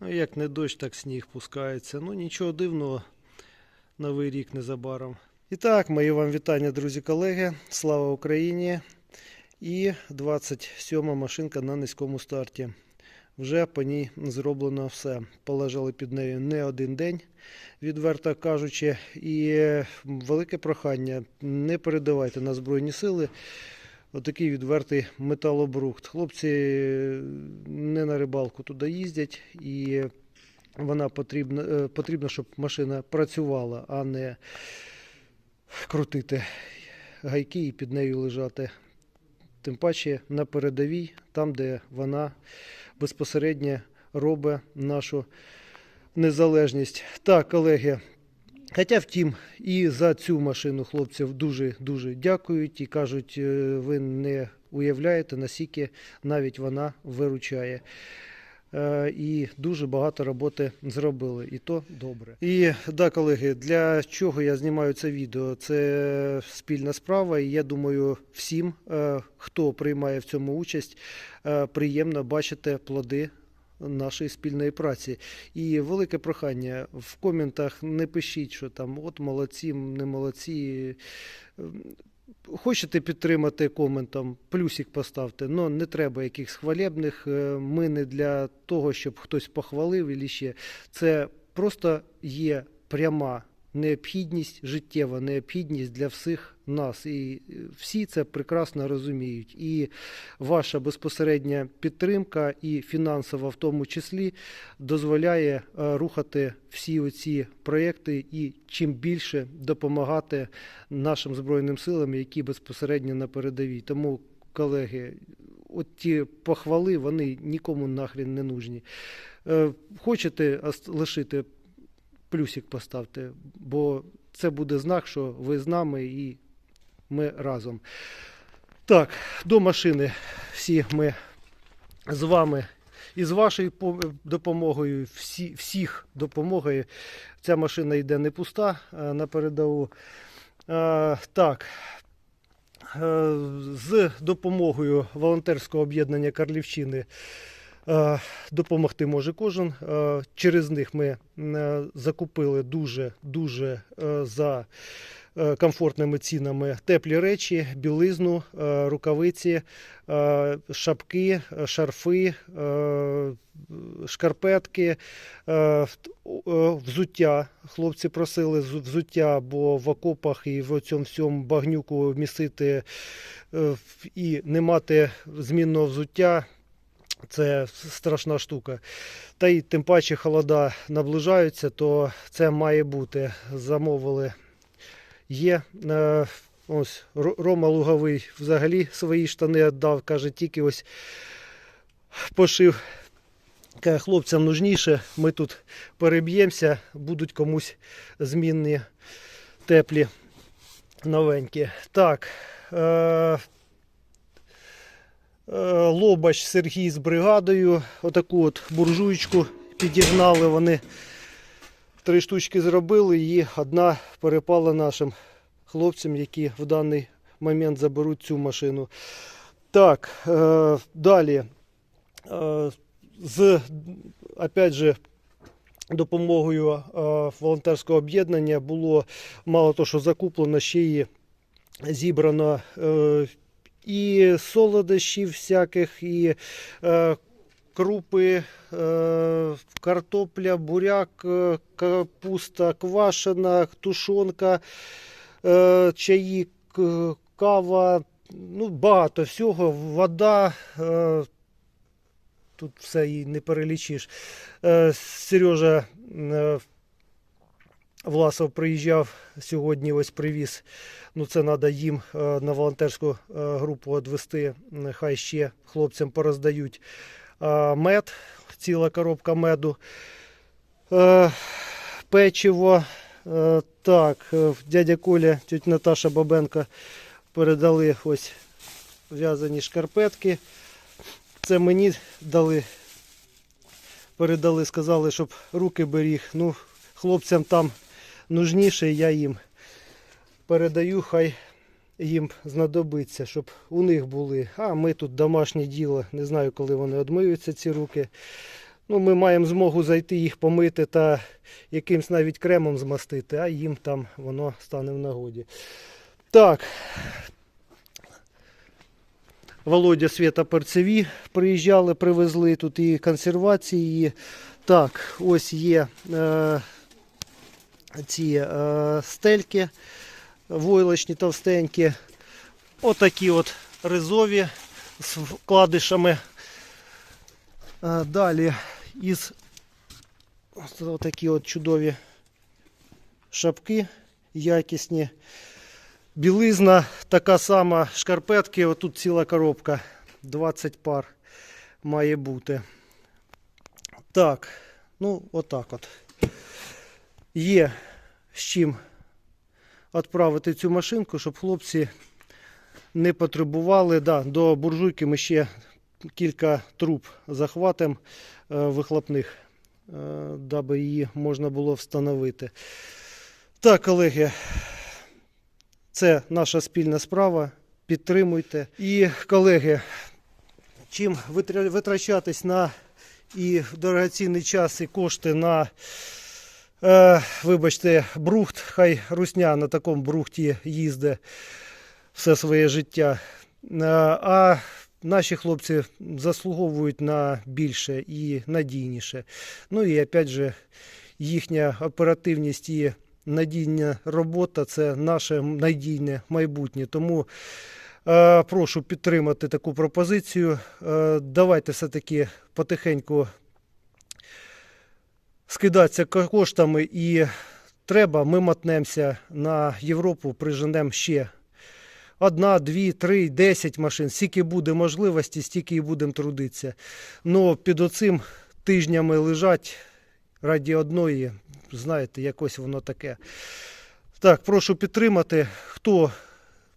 Ну, як не дощ, так сніг пускається. Ну нічого дивного, новий рік незабаром. І так, мої вам вітання, друзі колеги. Слава Україні! І 27 машинка на низькому старті. Вже по ній зроблено все. Полежали під нею не один день, відверто кажучи. І е, велике прохання: не передавайте на Збройні сили. Отакий відвертий металобрухт. Хлопці рибалку туди їздять, і вона потрібна, е, потрібно, щоб машина працювала, а не крутити гайки і під нею лежати. Тим паче на передовій, там, де вона безпосередньо робить нашу незалежність. Так, колеги. Хоча, втім, і за цю машину хлопців дуже-дуже дякують і кажуть, е, ви не уявляєте, наскільки навіть вона виручає. Е, І дуже багато роботи зробили, і то добре. І да, колеги, для чого я знімаю це відео? Це спільна справа, і я думаю, всім, е, хто приймає в цьому участь, е, приємно бачити плоди нашої спільної праці. І велике прохання в коментах не пишіть, що там от молодці, не молодці. Хочете підтримати коментом, плюсик поставте, але не треба якихось хвалебних. е, Ми не для того, щоб хтось похвалив і ще. Це просто є пряма необхідність, життєва необхідність для всіх нас. І е, всі це прекрасно розуміють. І ваша безпосередня підтримка, і фінансова в тому числі, дозволяє е, рухати всі оці проекти і чим більше допомагати нашим Збройним силам, які безпосередньо на передовій. Тому, колеги, от ті похвали, вони нікому нахрен не нужні. Е, Хочете лишити плюсик поставте, бо це буде знак, що ви з нами і ми разом. Так, до машини всі ми з вами і з вашою допомогою, всі, всіх допомогою. Ця машина йде не пуста е, на передову. Е, Так. Е, З допомогою волонтерського об'єднання Карлівщини допомогти може кожен. Е, Через них ми е, закупили дуже дуже е, за е, комфортними цінами теплі речі, білизну, е, рукавиці, е, шапки, е, шарфи, е, шкарпетки, е, е, взуття. Хлопці просили взуття, бо в окопах і в цьому всьому багнюку місити е, і не мати змінного взуття. Це страшна штука. Та й тим паче холода наближаються, то це має бути. Замовили. Є. Е, ось Рома Луговий взагалі свої штани віддав. Каже, тільки ось пошив. Каже, хлопцям нужніше. Ми тут переб'ємося, будуть комусь змінні теплі новенькі. Так. Е, Лобач Сергій з бригадою. Отаку от буржуйку підігнали. Вони три штучки зробили, і одна перепала нашим хлопцям, які в даний момент заберуть цю машину. Так, е, далі. Е, з опять же, допомогою е, волонтерського об'єднання було мало того, що закуплено, ще й зібрано е, і солодощів всяких, і е, крупи, е, картопля, буряк, е, капуста квашена, тушонка, е, чаї, к- кава, ну, багато всього, вода. Е, тут все і не перелічиш. Е, Сережа е, Власов приїжджав сьогодні, ось привіз. Ну, це треба їм е, на волонтерську е, групу відвести. Хай ще хлопцям пороздають е, мед, ціла коробка меду, печиво. Так, дядя Коля, тетя Наташа Бабенко передали ось в'язані шкарпетки. Це мені дали, передали, сказали, щоб руки беріг. Ну, хлопцям там нужніше, я їм передаю, хай їм знадобиться, щоб у них були. А ми тут домашнє діло. Не знаю, коли вони одмиються ці руки. Ну, ми маємо змогу зайти їх помити та якимсь навіть кремом змастити, а їм там воно стане в нагоді. Так. Володя Свята Перцеві приїжджали, привезли тут і консервації. Так, ось є е, ці е, стельки войлочні товстенькі. Отакі от ризові з вкладишами. А, Далі із ось такі от чудові шапки якісні. Білизна така сама, шкарпетки, отут ціла коробка. 20 пар має бути. Так, ну отак от. Є з чим відправити цю машинку, щоб хлопці не потребували. Да, до буржуйки ми ще кілька труб захватимо е, вихлопних, е, даби її можна було встановити. Так, колеги, це наша спільна справа. Підтримуйте. І, колеги, чим витрачатись на і дорогоцінний час, і кошти на, е, вибачте, брухт, хай русня на такому брухті їздить все своє життя. Е, А наші хлопці заслуговують на більше і надійніше. Ну і опять же, їхня оперативність і надійна робота це наше надійне майбутнє. Тому е, прошу підтримати таку пропозицію. Е, давайте все-таки потихеньку скидатися коштами і треба, ми мотнемося на Європу, приженемо ще одна, дві, три, десять машин. Скільки буде можливості, стільки і будемо трудитися. Ну під оцим тижнями лежать раді одної, знаєте, якось воно таке. Так, прошу підтримати. Хто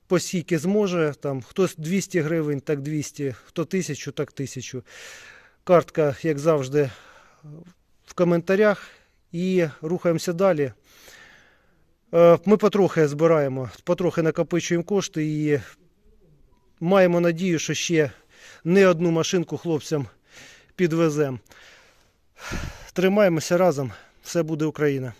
по скільки зможе, там, хтось 200 гривень, так 200, хто 1000, так 1000. Картка, як завжди, в коментарях. І рухаємося далі. Е, Ми потрохи збираємо, потрохи накопичуємо кошти і маємо надію, що ще не одну машинку хлопцям підвеземо. Тримаємося разом. Все буде Україна.